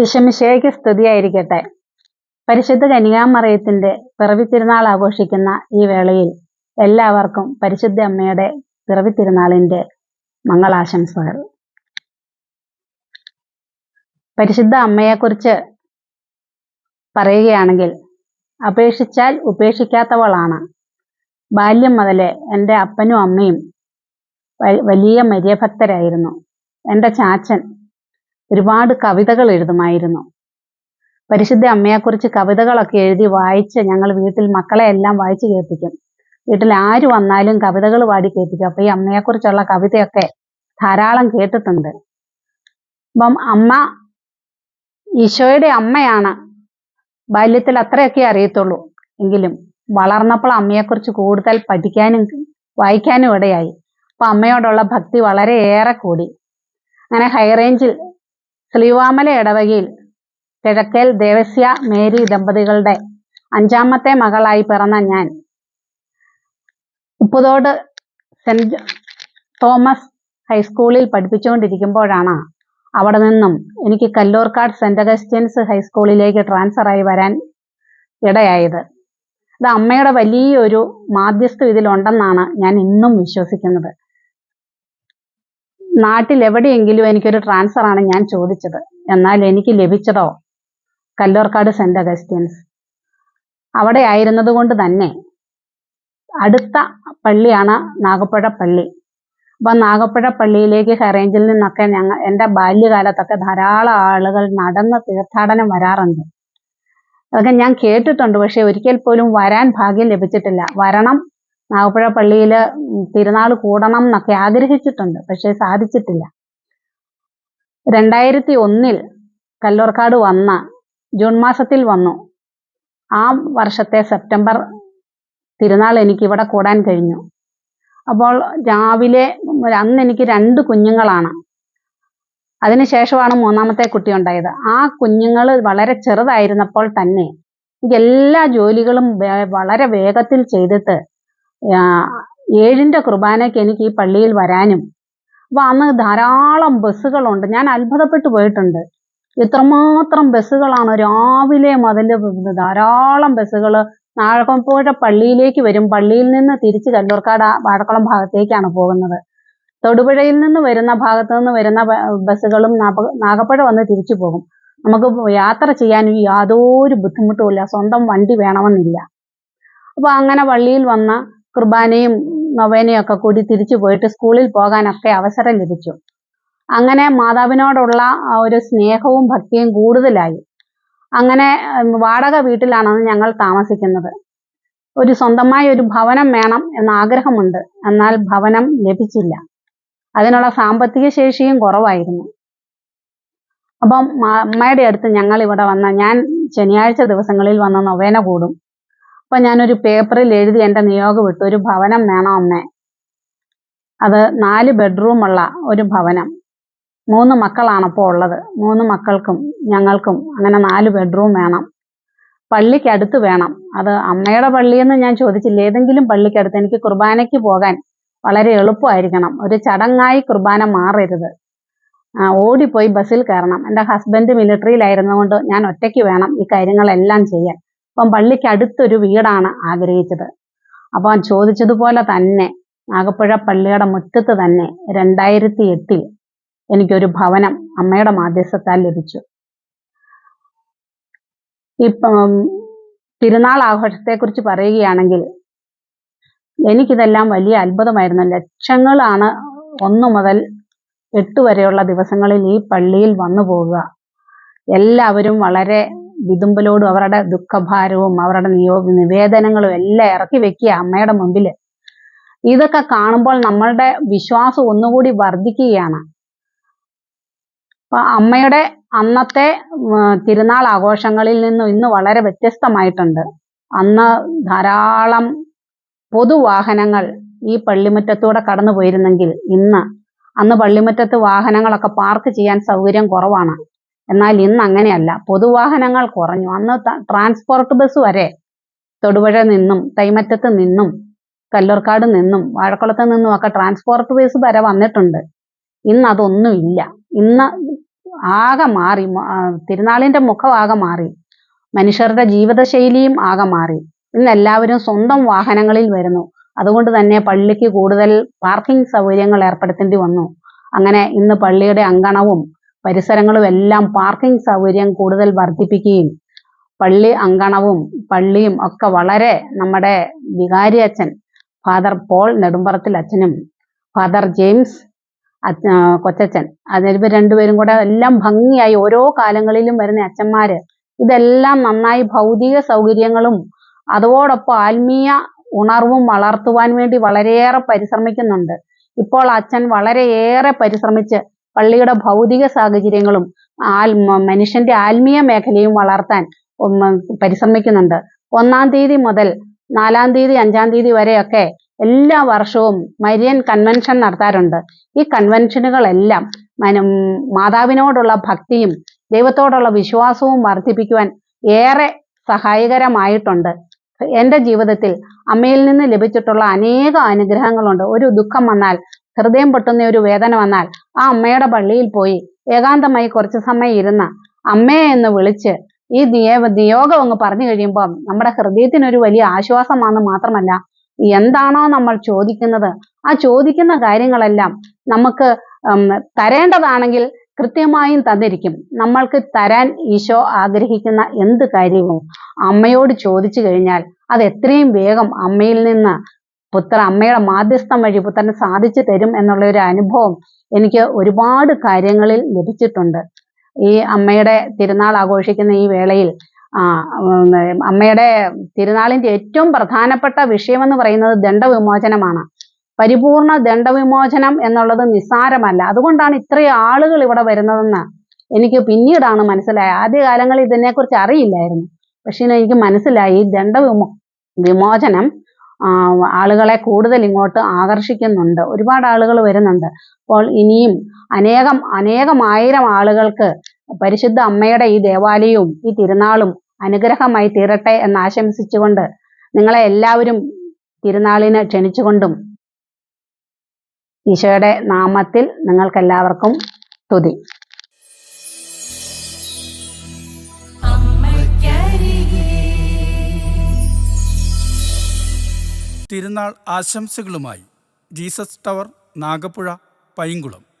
വിഷമിശയ്ക്ക് സ്തുതിയായിരിക്കട്ടെ. പരിശുദ്ധ കനികാമറയത്തിന്റെ പിറവി തിരുനാൾ ആഘോഷിക്കുന്ന ഈ വേളയിൽ എല്ലാവർക്കും പരിശുദ്ധ അമ്മയുടെ പിറവി തിരുനാളിന്റെ മംഗളാശംസകൾ. പരിശുദ്ധ അമ്മയെക്കുറിച്ച് പറയുകയാണെങ്കിൽ അപേക്ഷിച്ചാൽ ഉപേക്ഷിക്കാത്തവളാണ്. ബാല്യം മുതലേ എന്റെ അപ്പനും അമ്മയും വലിയ മര്യഭക്തരായിരുന്നു എന്റെ ചാച്ചൻ ഒരുപാട് കവിതകൾ എഴുതുമായിരുന്നു. പരിശുദ്ധ അമ്മയെക്കുറിച്ച് കവിതകളൊക്കെ എഴുതി വായിച്ച് ഞങ്ങൾ വീട്ടിൽ മക്കളെ എല്ലാം വായിച്ചു കേൾപ്പിക്കും. വീട്ടിൽ ആര് വന്നാലും കവിതകൾ പാടി കേൾപ്പിക്കും. അപ്പൊ ഈ അമ്മയെക്കുറിച്ചുള്ള കവിതയൊക്കെ ധാരാളം കേട്ടിട്ടുണ്ട്. അപ്പം അമ്മ ഈശോയുടെ അമ്മയാണ്. ബാല്യത്തിൽ അത്രയൊക്കെ അറിയത്തുള്ളൂ. എങ്കിലും വളർന്നപ്പോൾ അമ്മയെക്കുറിച്ച് കൂടുതൽ പഠിക്കാനും വായിക്കാനും ഇടയായി. അപ്പൊ അമ്മയോടുള്ള ഭക്തി വളരെയേറെ കൂടി. അങ്ങനെ ഹൈറേഞ്ചിൽ ശ്രീവാമല ഇടവകയിൽ കിഴക്കേൽ ദേവസ്യ മേരി ദമ്പതികളുടെ അഞ്ചാമത്തെ മകളായി പിറന്ന ഞാൻ. ഉപ്പുതോട് സെന്റ് തോമസ് ഹൈസ്കൂളിൽ പഠിപ്പിച്ചുകൊണ്ടിരിക്കുമ്പോഴാണ് അവിടെ നിന്നും എനിക്ക് കല്ലൂർക്കാട് സെന്റ് അഗസ്റ്റ്യൻസ് ഹൈസ്കൂളിലേക്ക് ട്രാൻസ്ഫറായി വരാൻ ഇടയായത്. ഇത് അമ്മയുടെ വലിയൊരു മാധ്യസ്ഥം ഇതിലുണ്ടെന്നാണ് ഞാൻ ഇന്നും വിശ്വസിക്കുന്നത്. നാട്ടിൽ എവിടെയെങ്കിലും എനിക്കൊരു ട്രാൻസ്ഫർ ആണ് ഞാൻ ചോദിച്ചത്. എന്നാൽ എനിക്ക് ലഭിച്ചതോ? കല്ലോർക്കാട് സെന്റ് അഗസ്റ്റ്യൻസ് അവിടെ ആയിരുന്നത് കൊണ്ട് തന്നെ അടുത്ത പള്ളിയാണ് നാഗപ്പുഴ പള്ളി. അപ്പൊ നാഗപ്പുഴ പള്ളിയിലേക്ക് ഹൈറേഞ്ചിൽ നിന്നൊക്കെ ഞങ്ങൾ എന്റെ ബാല്യകാലത്തൊക്കെ ധാരാളം ആളുകൾ നടന്ന് തീർത്ഥാടനം വരാറുണ്ട്. അതൊക്കെ ഞാൻ കേട്ടിട്ടുണ്ട്. പക്ഷെ ഒരിക്കൽ പോലും വരാൻ ഭാഗ്യം ലഭിച്ചിട്ടില്ല. വരണം നാഗപ്പുഴ പള്ളിയിൽ തിരുനാൾ കൂടണം എന്നൊക്കെ ആഗ്രഹിച്ചിട്ടുണ്ട് പക്ഷേ സാധിച്ചിട്ടില്ല. രണ്ടായിരത്തി ഒന്നിൽ കല്ലൂർക്കാട് വന്ന ജൂൺ മാസത്തിൽ വന്നു. ആ വർഷത്തെ സെപ്റ്റംബർ തിരുനാൾ എനിക്ക് ഇവിടെ കൂടാൻ കഴിഞ്ഞു. അപ്പോൾ രാവിലെ അന്ന് എനിക്ക് രണ്ട് കുഞ്ഞുങ്ങളാണ്. അതിനുശേഷമാണ് മൂന്നാമത്തെ കുട്ടി ഉണ്ടായത്. ആ കുഞ്ഞുങ്ങൾ വളരെ ചെറുതായിരുന്നപ്പോൾ തന്നെ എനിക്ക് എല്ലാ ജോലികളും വളരെ വേഗത്തിൽ ചെയ്തിട്ട് ഏഴിന്റെ കുർബാനയ്ക്ക് എനിക്ക് ഈ പള്ളിയിൽ വരാനും. അപ്പോൾ അന്ന് ധാരാളം ബസ്സുകളുണ്ട്. ഞാൻ അത്ഭുതപ്പെട്ടു പോയിട്ടുണ്ട്. ഇത്രമാത്രം ബസ്സുകളാണ് രാവിലെ മുതൽ ധാരാളം ബസ്സുകൾ നാഗപ്പുഴ പള്ളിയിലേക്ക് വരും. പള്ളിയിൽ നിന്ന് തിരിച്ച് കല്ലൂർക്കാട് വാഴക്കുളം ഭാഗത്തേക്കാണ് പോകുന്നത്. തൊടുപുഴയിൽ നിന്ന് വരുന്ന ഭാഗത്തു നിന്ന് വരുന്ന ബസ്സുകളും നാഗപ്പുഴ വന്ന് തിരിച്ചു പോകും. നമുക്ക് യാത്ര ചെയ്യാൻ യാതൊരു ബുദ്ധിമുട്ടുമില്ല. സ്വന്തം വണ്ടി വേണമെന്നില്ല. അപ്പോൾ അങ്ങനെ പള്ളിയിൽ വന്ന കുർബാനയും നൊവേനയും ഒക്കെ കൂടി തിരിച്ചു പോയിട്ട് സ്കൂളിൽ പോകാനൊക്കെ അവസരം ലഭിച്ചു. അങ്ങനെ മാതാവിനോടുള്ള ഒരു സ്നേഹവും ഭക്തിയും കൂടുതലായി. അങ്ങനെ വാടക വീട്ടിലാണ് ഞങ്ങൾ താമസിക്കുന്നത്. ഒരു സ്വന്തമായ ഒരു ഭവനം വേണം എന്ന ആഗ്രഹമുണ്ട്. എന്നാൽ ഭവനം ലഭിച്ചില്ല. അതിനുള്ള സാമ്പത്തിക ശേഷിയും കുറവായിരുന്നു. അപ്പം അമ്മയുടെ അടുത്ത് ഞങ്ങൾ ഇവിടെ വന്ന ഞാൻ ശനിയാഴ്ച ദിവസങ്ങളിൽ വന്ന നൊവേന കൂടും. അപ്പൊ ഞാനൊരു പേപ്പറിൽ എഴുതി എന്റെ നിയോഗം വിട്ടു ഒരു ഭവനം വേണം അമ്മേ? അത് നാല് ബെഡ്റൂമുള്ള ഒരു ഭവനം. മൂന്ന് മക്കളാണ് അപ്പോൾ ഉള്ളത്. മൂന്ന് മക്കൾക്കും ഞങ്ങൾക്കും അങ്ങനെ നാല് ബെഡ്റൂം വേണം. പള്ളിക്കടുത്ത് വേണം. അത് അമ്മയുടെ പള്ളിയെന്ന് ഞാൻ ചോദിച്ചില്ല. ഏതെങ്കിലും പള്ളിക്കടുത്ത് എനിക്ക് കുർബാനയ്ക്ക് പോകാൻ വളരെ എളുപ്പമായിരിക്കണം. ഒരു ചടങ്ങായി കുർബാന മാറരുത്. ഓടിപ്പോയി ബസ്സിൽ കയറണം. എന്റെ ഹസ്ബൻഡ് മിലിറ്ററിയിലായിരുന്നുകൊണ്ട് ഞാൻ ഒറ്റയ്ക്ക് വേണം ഈ കാര്യങ്ങളെല്ലാം ചെയ്യാൻ. അപ്പം പള്ളിക്ക് അടുത്തൊരു വീടാണ് ആഗ്രഹിച്ചത്. അവൻ ചോദിച്ചതുപോലെ തന്നെ നാഗപ്പുഴ പള്ളിയുടെ മുറ്റത്ത് തന്നെ രണ്ടായിരത്തി എട്ടിൽ എനിക്കൊരു ഭവനം അമ്മയുടെ മാധ്യസ്ഥത്താൽ ലഭിച്ചു. ഇപ്പം തിരുനാൾ ആഘോഷത്തെക്കുറിച്ച് പറയുകയാണെങ്കിൽ എനിക്കിതെല്ലാം വലിയ അത്ഭുതമായിരുന്നു. ലക്ഷങ്ങളാണ് ഒന്നു മുതൽ എട്ട് വരെയുള്ള ദിവസങ്ങളിൽ ഈ പള്ളിയിൽ വന്നു പോവുക. എല്ലാവരും വളരെ വിതുമ്പലോടും അവരുടെ ദുഃഖഭാരവും അവരുടെ നിയോ നിവേദനങ്ങളും എല്ലാം ഇറക്കി വെക്കുക അമ്മയുടെ മുമ്പിൽ. ഇതൊക്കെ കാണുമ്പോൾ നമ്മളുടെ വിശ്വാസം ഒന്നുകൂടി വർദ്ധിക്കുകയാണ്. അമ്മയുടെ അന്നത്തെ തിരുനാൾ ആഘോഷങ്ങളിൽ നിന്നും ഇന്ന് വളരെ വ്യത്യസ്തമായിട്ടുണ്ട്. അന്ന് ധാരാളം പൊതുവാഹനങ്ങൾ ഈ പള്ളിമുറ്റത്തൂടെ കടന്നു പോയിരുന്നെങ്കിൽ ഇന്ന് അന്ന് പള്ളിമുറ്റത്ത് വാഹനങ്ങളൊക്കെ പാർക്ക് ചെയ്യാൻ സൗകര്യം കുറവാണ്. എന്നാൽ ഇന്ന് അങ്ങനെയല്ല. പൊതുവാഹനങ്ങൾ കുറഞ്ഞു. അന്ന് ട്രാൻസ്പോർട്ട് ബസ് വരെ തൊടുപുഴ നിന്നും തൈമറ്റത്ത് നിന്നും കല്ലൂർക്കാട് നിന്നും വാഴക്കുളത്ത് നിന്നും ഒക്കെ ട്രാൻസ്പോർട്ട് ബസ് വരെ വന്നിട്ടുണ്ട്. ഇന്ന് അതൊന്നുമില്ല ഇന്ന് ആകെ മാറി. തിരുനാളിന്റെ മുഖം ആകെ മാറി. മനുഷ്യരുടെ ജീവിതശൈലിയും ആകെ മാറി. ഇന്ന് എല്ലാവരും സ്വന്തം വാഹനങ്ങളിൽ വരുന്നു. അതുകൊണ്ട് തന്നെ പള്ളിക്ക് കൂടുതൽ പാർക്കിംഗ് സൗകര്യങ്ങൾ ഏർപ്പെടുത്തേണ്ടി വന്നു. അങ്ങനെ ഇന്ന് പള്ളിയുടെ അങ്കണവും പരിസരങ്ങളും എല്ലാം പാർക്കിംഗ് സൗകര്യം കൂടുതൽ വർദ്ധിപ്പിക്കുകയും പള്ളി അങ്കണവും പള്ളിയും ഒക്കെ വളരെ നമ്മുടെ വികാരി അച്ഛൻ ഫാദർ പോൾ നെടുമ്പറത്തിൽ അച്ഛനും ഫാദർ ജെയിംസ് കൊച്ചച്ഛൻ ഇവർ രണ്ടുപേരും കൂടെ എല്ലാം ഭംഗിയായി ഓരോ കാലങ്ങളിലും വരുന്ന അച്ഛന്മാര് ഇതെല്ലാം നന്നായി ഭൗതിക സൗകര്യങ്ങളും അതോടൊപ്പം ആത്മീയ ഉണർവും വളർത്തുവാൻ വേണ്ടി വളരെയേറെ പരിശ്രമിക്കുന്നുണ്ട്. ഇപ്പോൾ അച്ഛൻ വളരെയേറെ പരിശ്രമിച്ച് പള്ളിയുടെ ഭൗതിക സാഹചര്യങ്ങളും ആൽ മനുഷ്യന്റെ ആത്മീയ മേഖലയും വളർത്താൻ പരിശ്രമിക്കുന്നുണ്ട്. ഒന്നാം തീയതി മുതൽ നാലാം തീയതി അഞ്ചാം തീയതി വരെയൊക്കെ എല്ലാ വർഷവും മരിയൻ കൺവെൻഷൻ നടത്താറുണ്ട്. ഈ കൺവെൻഷനുകളെല്ലാം മാതാവിനോടുള്ള ഭക്തിയും ദൈവത്തോടുള്ള വിശ്വാസവും വർദ്ധിപ്പിക്കുവാൻ ഏറെ സഹായകരമായിട്ടുണ്ട്. എന്റെ ജീവിതത്തിൽ അമ്മയിൽ നിന്ന് ലഭിച്ചിട്ടുള്ള അനേക അനുഗ്രഹങ്ങളുണ്ട്. ഒരു ദുഃഖം വന്നാൽ ഹൃദയം പൊട്ടുന്ന ഒരു വേദന വന്നാൽ ആ അമ്മയുടെ പള്ളിയിൽ പോയി ഏകാന്തമായി കുറച്ച് സമയം ഇരുന്ന അമ്മയെ എന്ന് വിളിച്ച് ഈ നിയ നിയോഗം അങ്ങ് പറഞ്ഞു കഴിയുമ്പോൾ നമ്മുടെ ഹൃദയത്തിനൊരു വലിയ ആശ്വാസമാണെന്ന് മാത്രമല്ല എന്താണോ നമ്മൾ ചോദിക്കുന്നത് ആ ചോദിക്കുന്ന കാര്യങ്ങളെല്ലാം നമുക്ക് തരേണ്ടതാണെങ്കിൽ കൃത്യമായും തന്നിരിക്കും. നമ്മൾക്ക് തരാൻ ഈശോ ആഗ്രഹിക്കുന്ന എന്ത് കാര്യവും അമ്മയോട് ചോദിച്ചു കഴിഞ്ഞാൽ അത് എത്രയും വേഗം അമ്മയിൽ നിന്ന് പുത്ര അമ്മയുടെ മാധ്യസ്ഥം വഴി പുത്രന് സാധിച്ചു തരും എന്നുള്ള ഒരു അനുഭവം എനിക്ക് ഒരുപാട് കാര്യങ്ങളിൽ ലഭിച്ചിട്ടുണ്ട്. ഈ അമ്മയുടെ തിരുനാൾ ആഘോഷിക്കുന്ന ഈ വേളയിൽ ആ അമ്മയുടെ തിരുനാളിന്റെ ഏറ്റവും പ്രധാനപ്പെട്ട വിഷയമെന്ന് പറയുന്നത് ദണ്ഡവിമോചനമാണ്. പരിപൂർണ ദണ്ഡവിമോചനം എന്നുള്ളത് നിസ്സാരമല്ല. അതുകൊണ്ടാണ് ഇത്രയും ആളുകൾ ഇവിടെ വരുന്നതെന്ന് എനിക്ക് പിന്നീടാണ് മനസ്സിലായത്. ആദ്യകാലങ്ങളിൽ ഇതിനെക്കുറിച്ച് അറിയില്ലായിരുന്നു. പക്ഷേ എനിക്ക് മനസ്സിലായി ദണ്ഡവിമോ വിമോചനം ആളുകളെ കൂടുതൽ ഇങ്ങോട്ട് ആകർഷിക്കുന്നുണ്ട്. ഒരുപാട് ആളുകൾ വരുന്നുണ്ട്. അപ്പോൾ ഇനിയും അനേകം അനേകം ആയിരം ആളുകൾക്ക് പരിശുദ്ധ അമ്മയുടെ ഈ ദേവാലയവും ഈ തിരുനാളും അനുഗ്രഹമായി തീരട്ടെ എന്ന് ആശംസിച്ചുകൊണ്ട് നിങ്ങളെ എല്ലാവരും തിരുനാളിന് ക്ഷണിച്ചുകൊണ്ടും ഈശോയുടെ നാമത്തിൽ നിങ്ങൾക്കെല്ലാവർക്കും സ്തുതി. തിരുനാൾ ആശംസകളുമായി ജീസസ് ടവർ നാഗപ്പുഴ പൈങ്കുളം.